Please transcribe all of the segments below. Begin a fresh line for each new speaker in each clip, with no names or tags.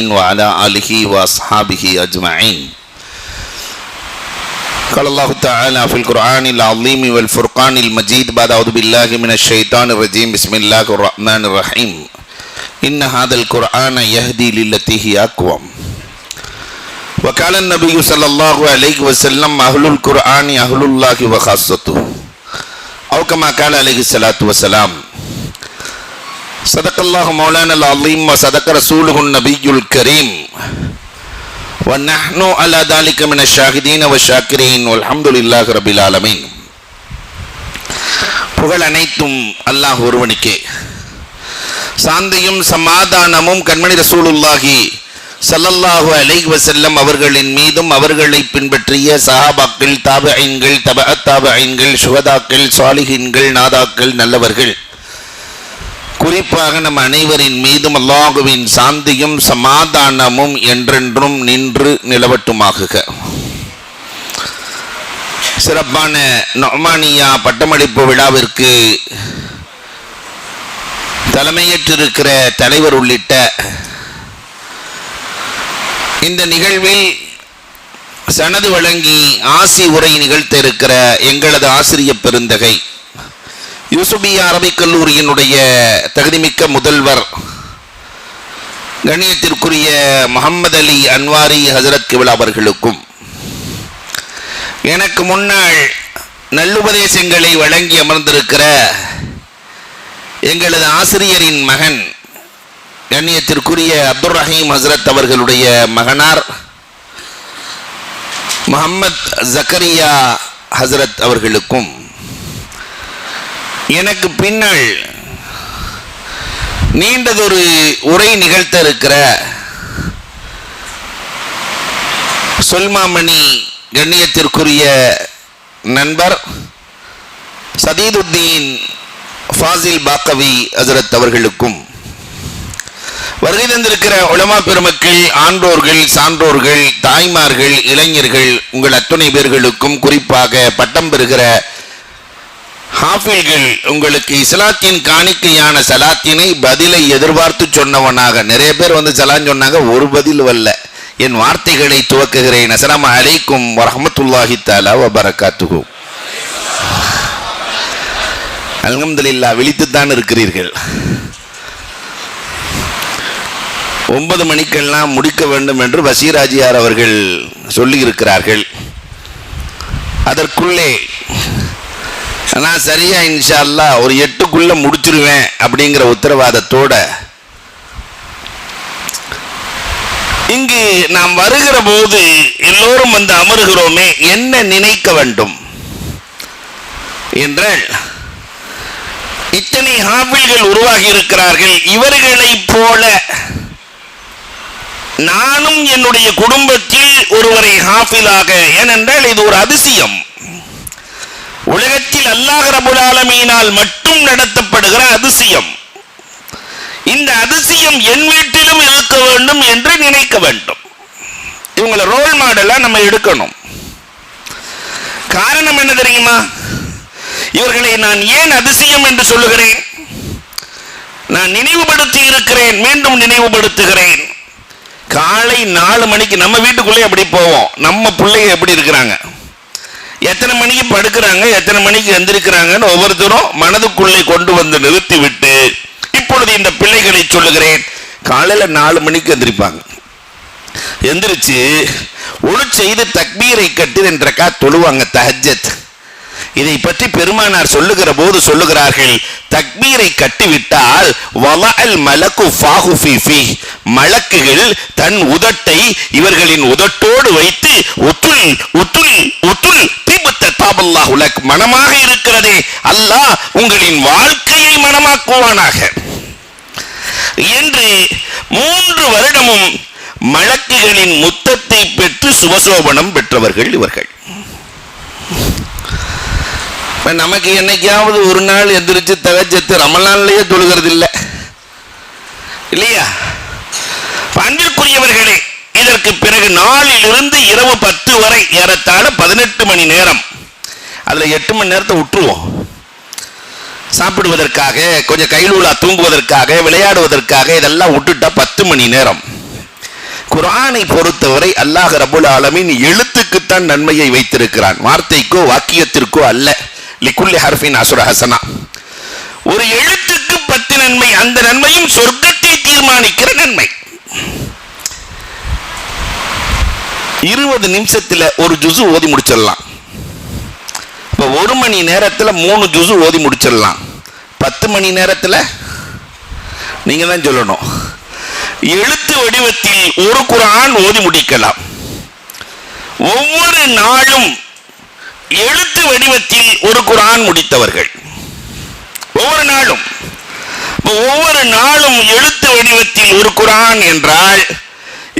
وعلى آله وأصحابه أجمعين. قال الله تعالى في القرآن العظيم والفرقان المجيد بعد أعوذ بالله من الشيطان الرجيم. بسم الله الرحمن الرحيم. إن هذا القرآن يهدي للتي هي أقوم. وقال النبي صلى الله عليه وسلم أهل القرآن أهل الله وخاصته. أو كما قال عليه الصلاة والسلام صدق الله مولانا العظيم وصدق رسوله النبي الكريم ونحن على ذلك من الشاهدين والشاكرين والحمد لله رب العالمين புகழ் அனைத்தும் அல்லாஹ் ஒருவனுக்கே சாந்தியும் சமாதானமும் கண்மணி ரசூலுல்லாஹி ஸல்லல்லாஹு அலைஹி வஸல்லம் அவர்களின் மீதும் அவர்களை பின்பற்றிய சஹாபாக்கள் தாபஐன்கள் தப தாபஐன்கள் சுகதாக்கள் சாலிஹின்கள் நாதாக்கள் நல்லவர்கள் குறிப்பாக நம் அனைவரின் மீதும் அல்லாஹுவின் சாந்தியும் சமாதானமும் என்றென்றும் நின்று நிலவட்டுமாகுக. சிறப்பான நொமானியா பட்டமளிப்பு விழாவிற்கு தலைமையேற்றிருக்கிற தலைவர் உள்ளிட்ட இந்த நிகழ்வில் சனது வழங்கி ஆசி உரை நிகழ்த்த இருக்கிற எங்களது ஆசிரிய பெருந்தகை யூசுபியா அரபிக் கல்லூரியினுடைய தகுதிமிக்க முதல்வர் கணியத்திற்குரிய முகமது அலி அன்வாரி ஹசரத் கிபில் அவர்களுக்கும் எனக்கு முன்னால் நல்லுபதேசங்களை வழங்கி அமர்ந்திருக்கிற எங்களது ஆசிரியரின் மகன் கண்ணியத்திற்குரிய அப்துல் ரஹீம் ஹசரத் அவர்களுடைய மகனார் முகமது ஜக்கரியா ஹசரத் அவர்களுக்கும் எனக்கு பின்னால் நீண்டதொரு உரை நிகழ்த்த இருக்கிற சொல்மாமணி கண்ணியத்திற்குரிய நண்பர் சதீதுத்தீன் ஃபாசில் பாக்கவி ஹசரத் அவர்களுக்கும் வருகை தந்திருக்கிற உலமா பெருமக்கள் ஆன்றோர்கள் சான்றோர்கள் தாய்மார்கள் இளைஞர்கள் உங்கள் அத்துணை பேர்களுக்கும் குறிப்பாக பட்டம் பெறுகிற ஹாஃபில்கள் உங்களுக்கு இஸ்லாத்தின் காணிக்கையான சலாத்தினை பதிலை எதிர்பார்த்து சொன்னவனாக நிறைய பேர் வந்து சலான் சொன்னாங்க ஒரு பதில் வல்ல என் வார்த்தைகளை துவக்குகிறேன். அஸ்ஸலாமு அலைக்கும் வரமத்துல்லாஹி தாலா வ அலமதுல்லா விழித்துத்தான் இருக்கிறீர்கள். ஒன்பது மணிக்கெல்லாம் முடிக்க வேண்டும் என்று வசீராஜியார் அவர்கள் சொல்லியிருக்கிறார்கள். அதற்குள்ளே நான் சரியா இன்ஷா அல்லாஹ் ஒரு எட்டுக்குள்ள முடிச்சிருவேன் அப்படிங்கிற உத்தரவாதத்தோட இங்கு நாம் வருகிற போது எல்லோரும் வந்து அமருகிறோமே என்ன நினைக்க வேண்டும்? என்றால் இத்தனை ஹாபில்கள் உருவாகி இருக்கிறார்கள் இவர்களைப் போல நானும் என்னுடைய குடும்பத்தில் ஒருவரை ஹாஃபிலாக ஏனென்றால் இது ஒரு அதிசயம். உலகத்தில் அல்லாஹ் ரபுல் ஆலமீனால் மட்டும் நடத்தப்படுகிற அதிசயம். இந்த அதிசயம் என் வீட்டிலும் இருக்க வேண்டும் என்று நினைக்க வேண்டும். இவங்களை ரோல் மாடலா நம்ம எடுக்கணும். காரணம் என்ன தெரியுமா? இவர்களை நான் ஏன் அதிசயம் என்று சொல்லுகிறேன்? நான் நினைவுபடுத்தி இருக்கிறேன் மீண்டும் நினைவுபடுத்துகிறேன். காலை நாலு மணிக்கு நம்ம வீட்டுக்குள்ளே எப்படி போவோம். நம்ம பிள்ளைங்க எப்படி இருக்கிறாங்க? எத்தனை மணிக்கு படுக்கிறாங்க எத்தனை மணிக்கு எந்திருக்கிறாங்கன்னு ஒவ்வொருத்தரும் மனதுக்குள்ளே கொண்டு வந்து நிறுத்தி விட்டு இப்பொழுது இந்த பிள்ளைகளை சொல்லுகிறேன். காலையில நாலு மணிக்கு எந்திரிப்பாங்க. எந்திரிச்சு ஒழு செய்து தக்பீரை கட்டு என்றக்கா தொழுவாங்க தஹஜத் இதை பற்றி பெருமானார் சொல்லுகிற போது சொல்லுகிறார்கள் தக்பீரை கட்டிவிட்டால் வலஅல் மலக்கு ஃபாஹு மலக்குகள் தன் உதட்டை இவர்களின் உதட்டோடு வைத்து உத்துல் உத்துல். உலக் மனமாக இருக்கிறதே. அல்லாஹ் உங்களின் வாழ்க்கையை மனமாக்குவானாக. என்று மூன்று வருடமும் மலக்குகளின் முத்தத்தை பெற்று சுபசோபனம் பெற்றவர்கள் இவர்கள். நமக்கு என்னைக்காவது ஒரு நாள் எந்திரிச்சு தகச்சத்து ரமலான்லயே தொழுகிறது இல்லை இல்லையா? அன்பிற்குரியவர்களே இதற்கு பிறகு நாளில் இருந்து இரவு பத்து வரை ஏறத்தாழ பதினெட்டு மணி நேரம். அதில் எட்டு மணி நேரத்தை விட்டுருவோம். சாப்பிடுவதற்காக கொஞ்சம் கைலூலா தூங்குவதற்காக விளையாடுவதற்காக இதெல்லாம் விட்டுட்டா பத்து மணி நேரம். குரானை பொறுத்தவரை அல்லாஹ் ரபுல் ஆலமின் எழுத்துக்குத்தான் நன்மையை வைத்திருக்கிறான். வார்த்தைக்கோ வாக்கியத்திற்கோ அல்ல. லிக்குல்லி ஹர்ஃபின் அசுர ஹசனா. ஒரு எழுத்துக்கு பத்து நன்மை அந்த நன்மையும் சொர்க்கத்தை தீர்மானிக்கிற நன்மை. இருபது நிமிஷத்தில் ஒரு ஜுசு ஓதி முடிச்சிடலாம். இப்போ ஒரு மணி நேரத்தில் மூணு ஜூஸ் ஓதி முடிச்சிடலாம். பத்து மணி நேரத்துல நீங்க தான் சொல்லணும். எழுத்து வடிவத்தில் ஒரு குரான் ஓதி முடிக்கலாம். ஒவ்வொரு நாளும் எழுத்து வடிவத்தில் ஒரு குரான் முடித்தவர்கள். ஒவ்வொரு நாளும். ஒவ்வொரு நாளும் எழுத்து வடிவத்தில் ஒரு குரான் என்றால்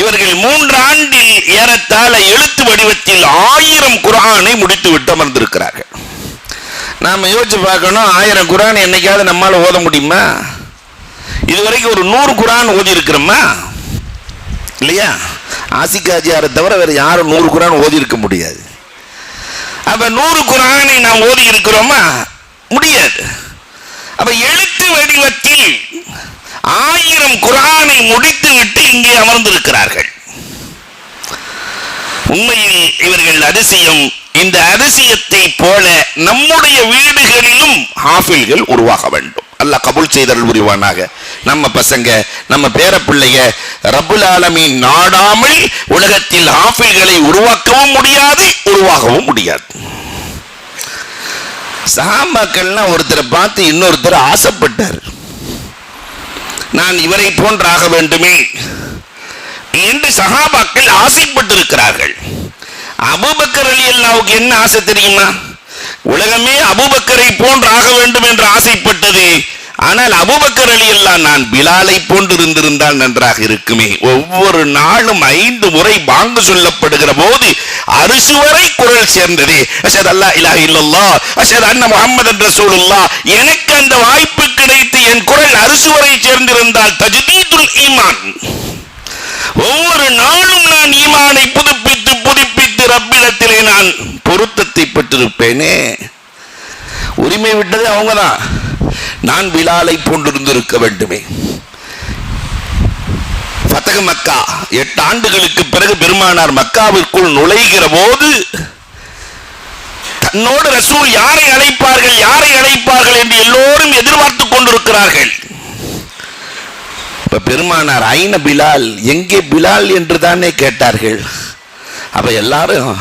இவர்கள் மூன்று ஆண்டில் ஏறத்தாழ எழுத்து வடிவத்தில் ஆயிரம் குரானை முடித்து விட்டு அமர்ந்திருக்கிறார்கள். நாம் யோசிச்சு பார்க்கணும் ஆயிரம் குரான் என்னைக்காவது நம்மால் ஓத முடியுமா? இதுவரைக்கும் ஒரு நூறு குரான் ஓதி இருக்கிறோமா இல்லையா? ஆசிக்காஜியாரை தவிர வேறு யாரும் நூறு குரான் ஓதி இருக்க முடியாது. அப்ப நூறு குரானை நாம் ஓதி இருக்கிறோமா முடியாது. அப்ப எழுத்து வடிவத்தில் ஆயிரம் குரானை முடித்து விட்டு இங்கே அமர்ந்திருக்கிறார்கள். உண்மையில் இவர்கள் அதிசயம் இந்த அதிசயத்தை போல நம்முடைய வீடுகளிலும் ஹாஃபில்கள் உருவாக வேண்டும். அல்லாஹ் கபுல் செய்தல் புரிவானாக. நம்ம பசங்க நம்ம பேர பிள்ளைய ரபுல் ஆலமி நாடாமல் உலகத்தில் ஹாஃபில்களை உருவாக்கவும் முடியாது உருவாகவும் முடியாது. சஹாபாக்கள்லாம் ஒருத்தரை பார்த்து இன்னொருத்தர் ஆசைப்பட்டார். நான் இவரை போன்றாக வேண்டுமே என்று சகாபாக்கள் ஆசைப்பட்டிருக்கிறார்கள். அபுபக்கர் அலி அல்லாவுக்கு என்ன ஆசை தெரியுமா? உலகமே அபுபக்கரை போன்று ஆக வேண்டும் என்று ஆசைப்பட்டது. ஆனால் அபுபக்கர் அலி அல்லா நான் பிலாலை போன்று இருந்திருந்தால் நன்றாக இருக்குமே. ஒவ்வொரு நாளும் ஐந்து முறை பாங்கு சொல்லப்படுகிற போது அரிசு வரை குரல் சேர்ந்தது. அஷத் அல்லா இலா இல்லல்லா அஷத் அண்ண முகமது ரசூலுல்லா எனக்கு அந்த வாய்ப்பு கிடைத்து என் குரல் அரிசு வரை சேர்ந்திருந்தால் தஜ்தீதுல் ஈமான். ஒவ்வொரு நாளும் நான் ஈமானை புதுப்பித்து புதுப்பித்து ரப்பிடத்திலே நான் பொருத்தத்தை பெற்றிருப்பேனே. உரிமை விட்டது அவங்கதான். நான் விழாலை போன்றிருந்திருக்க வேண்டுமே. பத்தக மக்கா. எட்டு ஆண்டுகளுக்கு பிறகு பெருமானார் மக்காவிற்குள் நுழைகிற போது தன்னோடு ரசூல் யாரை அழைப்பார்கள் யாரை அழைப்பார்கள் என்று எல்லோரும் எதிர்பார்த்து கொண்டிருக்கிறார்கள். இப்ப பெருமானார் ஐன பிலால்? எங்கே பிலால் என்று தானே கேட்டார்கள்? அப்ப எல்லாரும்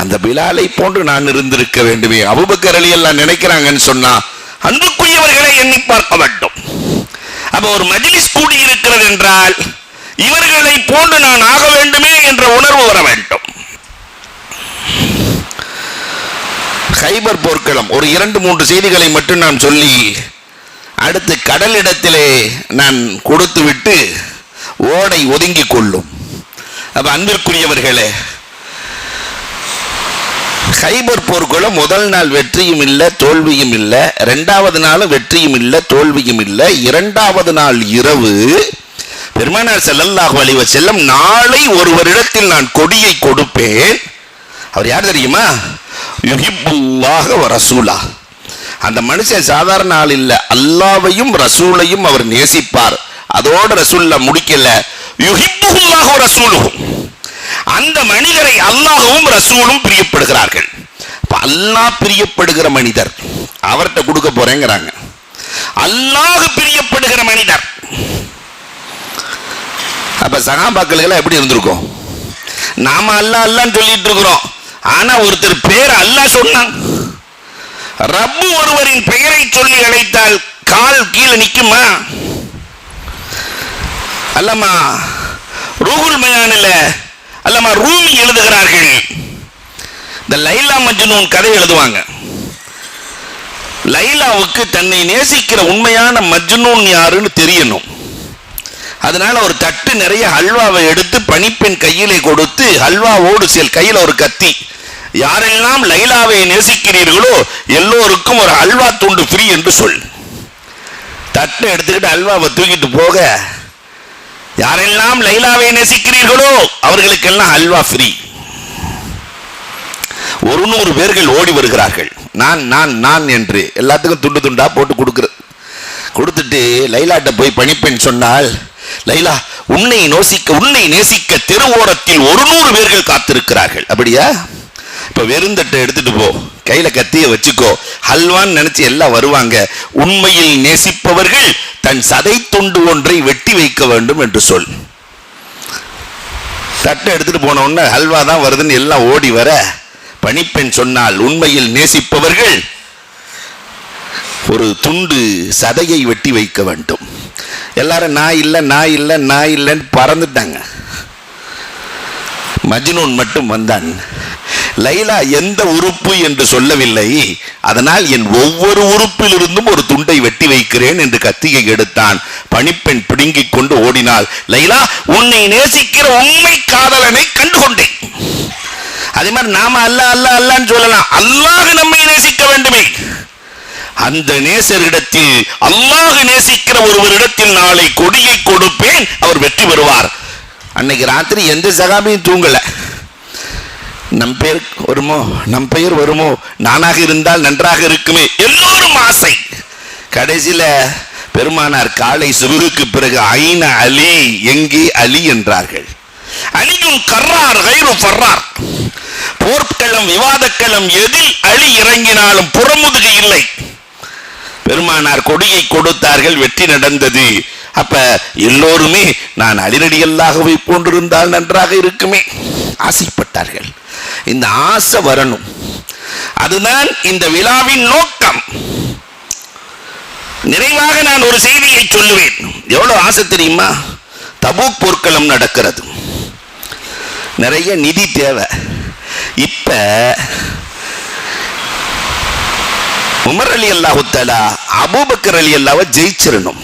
அந்த பிலாலை போன்று நான் இருந்திருக்க வேண்டுமே. அபுபக்கர் அலி எல்லாம் நினைக்கிறாங்கன்னு சொன்னா அன்புக்குரியவர்களை எண்ணி பார்க்க வேண்டும். அப்ப ஒரு மஜிலிஸ் கூடியிருக்கிறது என்றால் இவர்களை போன்று நான் ஆக வேண்டுமே என்ற உணர்வு வர வேண்டும். ஹைபர் போர்க்களம் ஒரு இரண்டு மூன்று செய்திகளை மட்டும் நான் சொல்லி அடுத்து கடலிடத்திலே நான் கொடுத்துவிட்டு ஓடை ஒதுங்கிக் கொள்ளும். அப்ப அன்பிற்குரியவர்களே ஹைபர் போர்க்களம் முதல் நாள் வெற்றியும் இல்லை தோல்வியும் இல்லை ரெண்டாவது நாளும் வெற்றியும் இல்லை தோல்வியும் இல்லை இரண்டாவது நாள் இரவு பெருமானார் ஸல்லல்லாஹு அலைஹி செல்லம் நாளை ஒருவரிடத்தில் நான் கொடியை கொடுப்பேன். அவர் யார் தெரியுமா? யுஹிப்புல்லாஹ ரசூலா. அந்த மனுஷன் சாதாரண ஆள் இல்லை. அல்லாவையும் ரசூலையும் அவர் நேசிப்பார். அதோட ரசூல்ல முடிக்கல. யுஹிப்புல்லாஹு வ அந்த மனிதரை அல்லாஹும் ரசூலும் பிரியப்படுகிறார்கள். அல்லாஹ் பிரியப்படுகிற மனிதர் அவர்கிட்ட கொடுக்க போறேங்கிறாங்க. அல்லாஹ் பிரியப்படுகிற மனிதர். அப்போ சகாபாக்களுக்கு எப்படி இருந்திருக்கும்? நாம அல்லா அல்லான்னு சொல்லிட்டு இருக்கிறோம். ஆனா ஒருத்தர் பேர் அல்லாஹ் சொன்னான். ரப்பு ஒருவரின் பெயரை சொல்லி அழைத்தால் கால் கீழே நிக்குமா? அல்லம்மா ரூகுல் மயானில் அல்லம்மா ரூமி எழுதுகிறார்கள். இந்த லைலா மஜ்னூன் கதை எழுதுவாங்க. லைலாவுக்கு தன்னை நேசிக்கிற உண்மையான மஜ்னூன் யாருன்னு தெரியணும். அதனால ஒரு தட்டு நிறைய ஹல்வாவை எடுத்து பணிப்பெண் கையிலே கொடுத்து ஹல்வாவோடு செல். கையில் ஒரு கத்தி. யாரெல்லாம் லைலாவை நேசிக்கிறீர்களோ எல்லோருக்கும் ஒரு அல்வா துண்டு ஃப்ரீ என்று சொல். தட்டை எடுத்துக்கிட்டு அல்வாவை தூக்கிட்டு போக. யாரெல்லாம் லைலாவை நேசிக்கிறீர்களோ அவர்களுக்கெல்லாம் அல்வா ஃப்ரீ ஒரு நூறு பேர்கள் ஓடி வருகிறார்கள். நான் நான் நான் என்று எல்லாத்துக்கும் துண்டு துண்டா போட்டு கொடுக்குறது கொடுத்துட்டு லைலாட்ட போய் பணிப்பெண் சொன்னால் லைலா உன்னை நோசிக்க உன்னை நேசிக்க தெருவோரத்தில் ஒரு நூறு பேர்கள் காத்திருக்கிறார்கள். அப்படியா? இப்ப வெறுந்தட்டை எடுத்துட்டு போ. கையில கத்திய வச்சுக்கோ. ஹல்வான்னு நினைச்சு எல்லாம் வருவாங்க. உண்மையில் நேசிப்பவர்கள் தன் சதை துண்டு ஒன்றை வெட்டி வைக்க வேண்டும் என்று சொல். தட்டை எடுத்துட்டு போன உடனே ஹல்வா தான் வருதுன்னு எல்லாம் ஓடி வர. பணிப்பெண் சொன்னால் உண்மையில் நேசிப்பவர்கள் ஒரு துண்டு சதையை வெட்டி வைக்க வேண்டும். எல்லாரும் நான் இல்லை நான் இல்லை நான் இல்லைன்னு பறந்துட்டாங்க. மஜ்னூன் மட்டும் வந்தான். லைலா எந்த உறுப்பு என்று சொல்லவில்லை. அதனால் என் ஒவ்வொரு உறுப்பிலிருந்தும் ஒரு துண்டை வெட்டி வைக்கிறேன் என்று கத்தியை எடுத்தான். பணிப்பெண் பிடுங்கிக் கொண்டு ஓடினாள். லைலா உன்னை நேசிக்கிற உண்மை காதலனை கண்டுகொண்டேன். அதே மாதிரி நாம அல்ல அல்ல அல்லான்னு சொல்லலாம். அல்லாஹ் நம்மை நேசிக்க வேண்டுமே. அந்த நேசரிடத்தில் அல்லாஹ் நேசிக்கிற ஒருவரிடத்தில் நாளை கொடியை கொடுப்பேன் அவர் வெற்றி பெறுவார். அன்னைக்கு ராத்திரி எந்த சகாபியும் தூங்கல. நம் பெயர் வருமோ? நம் பெயர் வருமோ? நானாக இருந்தால் நன்றாக இருக்குமே? எல்லோரும் ஆசை. கடைசியில பெருமானார் காலை சுகுக்கு பிறகு ஐன அலி எங்கே அலி? என்றார்கள். அலியும் கர்றார் கைரு ஃபர்றார். போர்க்களம் விவாதக்களம் எதில் அலி இறங்கினாலும் புறமுதுகு இல்லை. பெருமானார் கொடியை கொடுத்தார்கள் வெற்றி நடந்தது. அப்ப எல்லோருமே நான் அலிரடியல்லாகவே போன்றிருந்தால் நன்றாக இருக்குமே. ஆசைப்பட்டார்கள். இந்த ஆசை வரணும். அதுதான் இந்த விழாவின் நோக்கம். நிறைவாக நான் ஒரு செய்தியை சொல்லுவேன். எவ்வளவு ஆசை தெரியுமா? தபூக் போர்க்களம் நடக்கிறது. நிறைய நிதி தேவை. இப்ப உமர் அலி அல்லாஹுத்தலா அபூபக்கர் அலி அல்லாவை ஜெயிச்சிடணும்.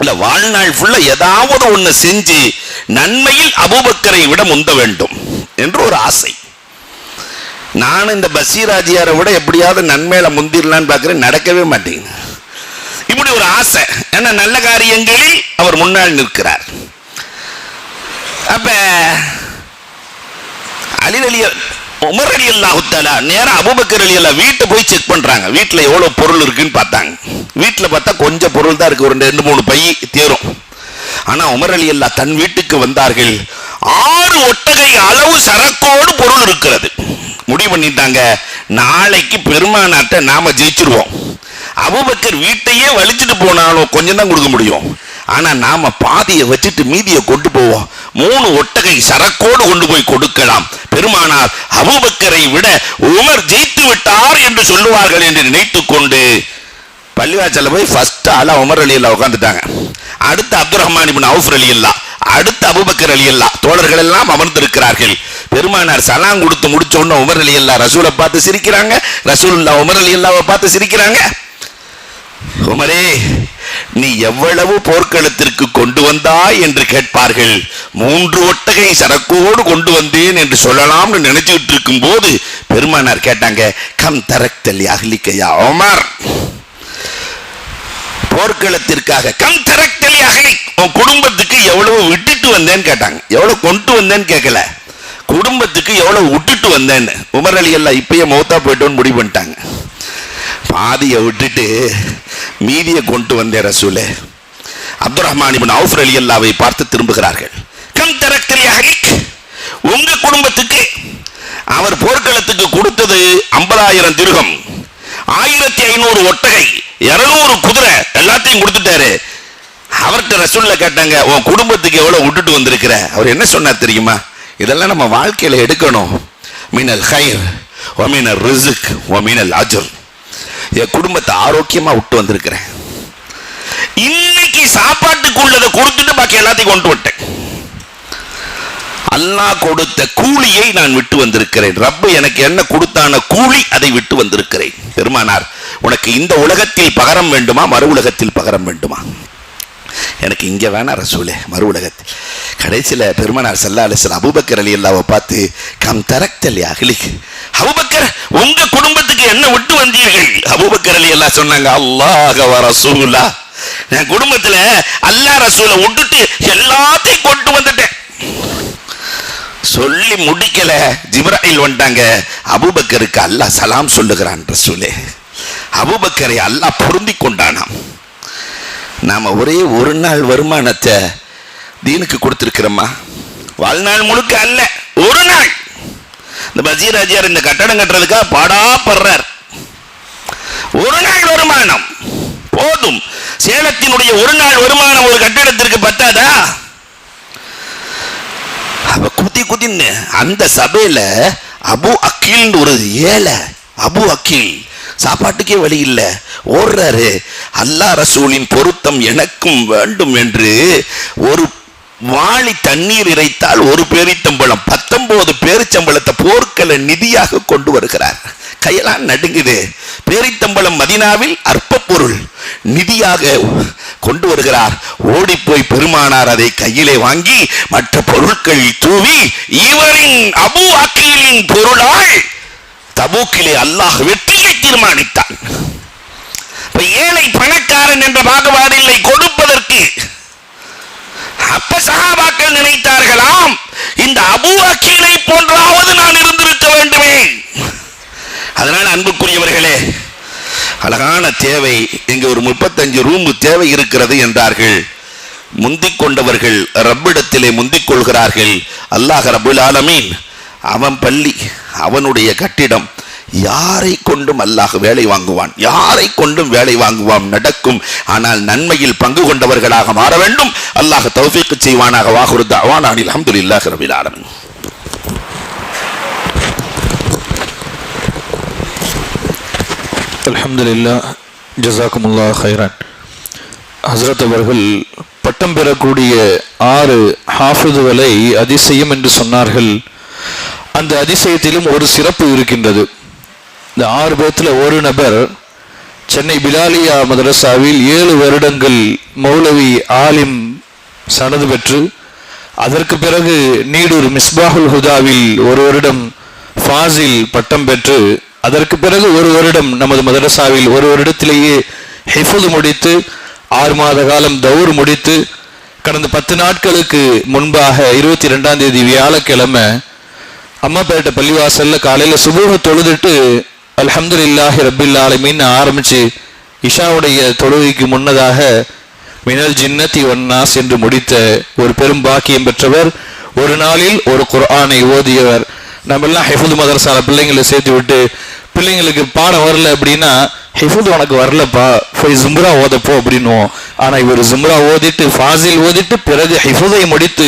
இல்ல வாழ்நாள் ஃபுல்லா ஏதாவது ஒண்ணு செஞ்சு நன்மையில் அபூபக்கரை விட முந்த வேண்டும் என்று ஒரு ஆசை. நான் இந்த பசீராஜியாரை விட எப்படியாவது நன்மையில முந்திரலான்னு பார்க்குறேன் நடக்கவே மாட்டேங்குது. இப்படி ஒரு ஆசை. ஏன்னா நல்ல காரியங்களில் அவர் முன்னால் நிற்கிறார். அப்ப அலி உமர் அலி அல்லாஹுத்தாலா நேரம் அபுபக்கர் அலி அல்லா வீட்டை போய் செக் பண்றாங்க. வீட்டில் எவ்வளவு பொருள் இருக்குன்னு பார்த்தாங்க. வீட்டில் பார்த்தா கொஞ்சம் பொருள் தான் இருக்கு. ஒரு ரெண்டு மூணு பை தேரும். ஆனா உமர் அலி அல்லா தன் வீட்டுக்கு வந்தார்கள். ஆறு ஒட்டகை அளவு சரக்கோடு பொருள் இருக்கிறது. முடிவு பண்ணிட்டாங்க. நாளைக்கு பெருமானாட்ட நாம ஜெயிச்சிருவோம். அபுபக்கர் வீட்டையே வலிச்சுட்டு போனாலும் கொஞ்சம் தான் கொடுக்க முடியும். ஆனால் நாம் பாதியை வச்சுட்டு மீதியை கொண்டு போவோம். மூணு ஒட்டகை சரக்கோடு கொண்டு போய் கொடுக்கலாம். பெருமானார் அபுபக்கரை விட உமர் ஜெயித்து விட்டார் என்று சொல்லுவார்கள் என்று நினைத்து கொண்டு பள்ளிவாச்சல போய் ஃபர்ஸ்ட் ஆளா உமர் அலி அல்லா உட்காந்துட்டாங்க அடுத்து Abdul Rahman ibn Awf Ali Allah அடுத்து அபுபக்கர் அலி அல்லா தோழர்கள் எல்லாம் அமர்ந்திருக்கிறார்கள். பெருமானார் சலாம் கொடுத்து முடிச்ச உடனே உமர் அலி அல்லா ரசூலை பார்த்து சிரிக்கிறாங்க. ரசூலுல்லா உமர் அலி அல்லாவை பார்த்து சிரிக்கிறாங்க. குமரே நீ எவ்வளவு போர்க்களத்திற்கு கொண்டு வந்தாய் என்று கேட்பார்கள். மூன்று ஒட்டகை சரக்கோடு கொண்டு வந்தேன் என்று சொல்லலாம்னு நினைச்சுட்டு இருக்கும் போது பெருமானார் கேட்டாங்க கம் தரக்தல் அகலிக்கையா ஓமார் போர்க்களத்திற்காக கம் தரக்தலி அகலி உன் குடும்பத்துக்கு எவ்வளவு விட்டுட்டு வந்தேன்னு கேட்டாங்க. எவ்வளவு கொண்டு வந்தேன்னு கேட்கல குடும்பத்துக்கு எவ்வளவு விட்டுட்டு வந்தேன்னு. உமர் அலி எல்லாம் இப்பயே மௌத்தா போயிட்டோன்னு முடிவு பண்ணிட்டாங்க. பாதியை விட்டுட்டு மீதியை கொண்டு வந்தேன் ரசூலே அப்துல் ரஹ்மான் இப்னு அலி அல்லாவை பார்த்து திரும்புகிறார்கள். கம் தரக்தலி அகலிக் உங்க குடும்பத்துக்கு அவர் போர்க்களத்துக்கு கொடுத்தது ஐம்பதாயிரம் திருகம் ஆயிரத்தி ஐநூறு ஒட்டகை இருநூறு குதிரை எல்லாத்தையும் கொடுத்துட்டாரு. அவர்கிட்ட ரசூல்ல கேட்டாங்க உன் குடும்பத்துக்கு எவ்வளவு விட்டுட்டு வந்திருக்கிற? அவர் என்ன சொன்னார் தெரியுமா? இதெல்லாம் நம்ம வாழ்க்கையில எடுக்கணும். மீனல் ஹைர் ஒமீனல் ரிசுக் ஒமீனல் அஜர். என் குடும்பத்தை ஆரோக்கியமா விட்டு வந்திருக்கிறேன். இன்னைக்கு சாப்பாட்டுக்கு உள்ளதை கொடுத்துட்டு பாக்கி எல்லாத்தையும் கொண்டு விட்டேன் அல்லாஹ் கொடுத்த கூலியை நான் விட்டு வந்திருக்கிறேன். ரப்பு எனக்கு என்ன கொடுத்தான கூலி அதை விட்டு வந்திருக்கிறேன். பெருமானார் உனக்கு இந்த உலகத்தில் பகரம் வேண்டுமா? மறு உலகத்தில் பகரம் வேண்டுமா? எனக்கு இங்க வேணாம் ரசூலே மறு உலகத்தில் கடைசியில பெருமனார் சல்லா அலிஸ்லாம் அபுபக்கர் அலி அல்லாவை பார்த்து கம் தரக்தல் அகிலிக் அபுபக்கர் உங்க குடும்பத்துக்கு என்ன விட்டு வந்தீர்கள்? அபுபக்கர் அலி அல்லா சொன்னாங்க அல்லாஹ் ரசூலா என் குடும்பத்துல அல்லாஹ் ரசூலை விட்டுட்டு எல்லாத்தையும் கொண்டு வந்துட்டேன். சொல்லி முடிக்கல ஜிப்ராயில் வந்துட்டாங்க. அபூபக்கருக்கு அல்லாஹ் சலாம் சொல்லுகிறான் ரசூலே. அபூபக்கரை அல்லாஹ் பொருந்தி கொண்டானாம். நாம ஒரே ஒரு நாள் வருமானத்தை தீனுக்கு கொடுத்துருக்குறோம்மா. வாழ்நாள் முழுக்க அல்ல ஒரு நாள். இந்த பசீர் அஜியார் இந்த கட்டடம் கட்டுறதுக்காக பாடாப்படுறார். ஒரு நாள் வருமானம் போதும். சேலத்தினுடைய ஒரு நாள் வருமானம் ஒரு கட்டிடத்திற்கு பத்தாதா? அவ குதி குதின்னு அந்த சபையில அபு அக்கீல் ஒரு ஏழை அபு அக்கீல் சாப்பாட்டுக்கே வழி இல்லை. ஓடுறாரு. அல்லா ரசூலின் பொருத்தம் எனக்கும் வேண்டும் என்று ஒரு வாளி தண்ணீர் இறைத்தால் ஒரு பேரித்தம்பழம் பத்தொன்பது பேரிச்சம்பளத்தை போர்க்கள நிதியாக கொண்டு வருகிறார். கையெல்லாம் நடுங்குது. பேரித்தம்பளம் மதினாவில் அற்ப பொருள் நிதியாக கொண்டு வருகிறார். ஓடி போய் பெருமானார் அதை கையிலே வாங்கி மற்ற பொருட்கள் தூவி இவரின் அபு அக்கீலின் பொருளால் தபூக்கிலே அல்லாஹ் வெற்றியை தீர்மானித்தான். இப்ப ஏழை பணக்காரன் என்ற பாகுபாடு இல்லை கொடுப்பதற்கு அப்ப சகாபாக்கள் நினைத்தார்களாம் இந்த அபு அக்கீலை போன்றாவது நான் இருந்திருக்க வேண்டுமே. அதனால் அன்புக்குரியவர்களே அழகான தேவை இங்கு ஒரு முப்பத்தஞ்சு ரூம்பு தேவை இருக்கிறது என்றார்கள். முந்திக் கொண்டவர்கள் ரப்பிடத்திலே முந்திக் கொள்கிறார்கள். அல்லாஹ் ரபுல் ஆலமீன் அவன் பள்ளி அவனுடைய கட்டிடம் யாரை கொண்டும் அல்லாஹ் வேலை வாங்குவான்? யாரை கொண்டும் வேலை வாங்குவான்? நடக்கும். ஆனால் நன்மையில் பங்கு கொண்டவர்களாக மாற வேண்டும். அல்லாஹ் தௌஃபீக் செய்வானாக. வாகுரு தவான் அனில் அஹமதுல்லாஹ் ரபில் ஆலமீன்.
அல்ஹம்துலில்லா ஜசாக்குமுல்லா ஹைரான் ஹசரத் அவர்கள் பட்டம் பெறக்கூடிய ஆறு ஹாஃபிதுகளை அதிசயம் என்று சொன்னார்கள். அந்த அதிசயத்திலும் ஒரு சிறப்பு இருக்கின்றது. இந்த ஆறு பேத்துல ஒரு நபர் சென்னை பிலாலியா மதரசாவில் ஏழு வருடங்கள் மௌலவி ஆலிம் சனது பெற்று அதற்கு பிறகு நீடூர் மிஸ்பாஹுல் ஹுதாவில் ஒரு வருடம் ஃபாசில் பட்டம் பெற்று அதற்கு பிறகு ஒரு வருடம் நமது மதரசாவில் ஒரு வருடத்திலேயே ஹிஃபுது முடித்து ஆறு மாத காலம் தௌர் முடித்து கடந்த பத்து நாட்களுக்கு முன்பாக இருபத்தி ரெண்டாம் தேதி வியாழக்கிழமை அம்மாப்பேட்டை பள்ளிவாசல்ல காலையில சுபூக தொழுதுட்டு அல்ஹம்துலில்லாஹி ரப்பில் ஆலமீன் ஆரம்பிச்சு இஷாவுடைய தொழுகைக்கு முன்னதாக மினல் ஜின்னத்தி ஒன்னாஸ் என்று முடித்த ஒரு பெரும் பாக்கியம் பெற்றவர். ஒரு நாளில் ஒரு குர்ஆனை ஓதியவர். நம்ம எல்லாம் ஹிஃபுது மதரசால பிள்ளைங்களை சேர்த்து விட்டு பிள்ளைங்களுக்கு பாடம் வரல அப்படின்னா ஹிஃபுத் உனக்கு வரலப்பா. போய் ஜும்ரா ஓதப்போ அப்படின்னுவோம். ஆனா இவர் ஜும்ரா ஓதிட்டு ஃபாசில் ஓதிட்டு பிறகு ஹிஃபுதை முடித்து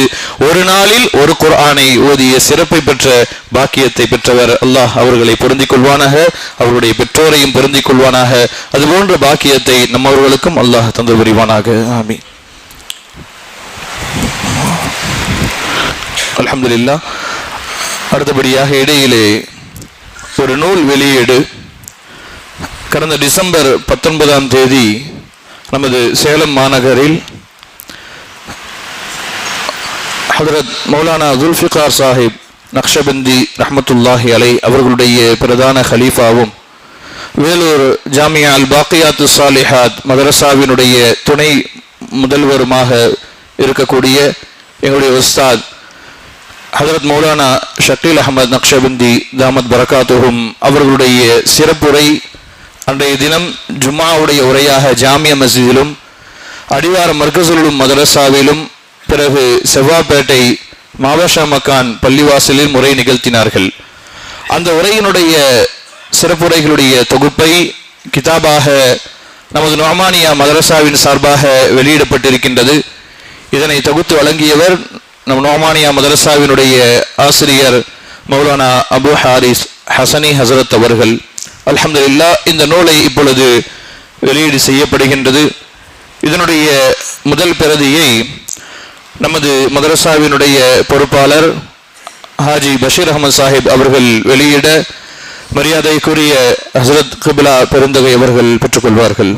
ஒரு நாளில் ஒரு குர்ஆனை ஓதிய சிறப்பை பெற்ற பாக்கியத்தை பெற்றவர் அல்லாஹ் அவர்களை பொருந்திக் கொள்வானாக அவருடைய பெற்றோரையும் பொருந்திக் கொள்வானாக. அதுபோன்ற பாக்கியத்தை நம்மவர்களுக்கும் அல்லாஹ் தந்து புரிவானாக. ஆமி அலமதுல்லா அடுத்தபடியாக இடையிலே ஒரு நூல் வெளியீடு. கடந்த டிசம்பர் பத்தொன்பதாம் தேதி நமது சேலம் மாநகரில் ஹதரத் மௌலானா துல்ஃபிகார் சாஹிப் நக்ஷபந்தி ரஹமத்துல்லாஹி அலை அவர்களுடைய பிரதான ஹலீஃபாவும் வேலூர் ஜாமியா அல் பாக்கியாத்து சாலிஹாத் மதரசாவினுடைய துணை முதல்வருமாக இருக்கக்கூடிய எங்களுடைய உஸ்தாத் ஹதரத் மௌலானா ஷக்கீல் அகமது நக்ஷபந்தி தாமத் பரகாத்துகும் அவர்களுடைய சிறப்புரை அன்றைய தினம் ஜும்மாவுடைய உரையாக ஜாமிய மசிதிலும் அடிவார மர்கசுலும் மதரசாவிலும் பிறகு செவ்வாப்பேட்டை மாபாஷா மக்கான் பள்ளிவாசலில் முறை நிகழ்த்தினார்கள். அந்த உரையினுடைய சிறப்புரைகளுடைய தொகுப்பை கிதாபாக நமது நொமானியா மதரசாவின் சார்பாக வெளியிடப்பட்டிருக்கின்றது. இதனை தொகுத்து வழங்கியவர் நம் நோமானியா மதரசாவினுடைய ஆசிரியர் மௌலானா அபு ஹாரிஸ் ஹசனி ஹசரத் அவர்கள். அலமதுல்லா இந்த நூலை இப்பொழுது வெளியீடு செய்யப்படுகின்றது. இதனுடைய முதல் பிரதியை நமது மதரசாவினுடைய பொறுப்பாளர் ஹாஜி பஷீர் அகமது சாஹிப் அவர்கள் வெளியிட மரியாதைக்குரிய ஹசரத் கிபிலா பெருந்தகை அவர்கள் பெற்றுக்கொள்வார்கள்.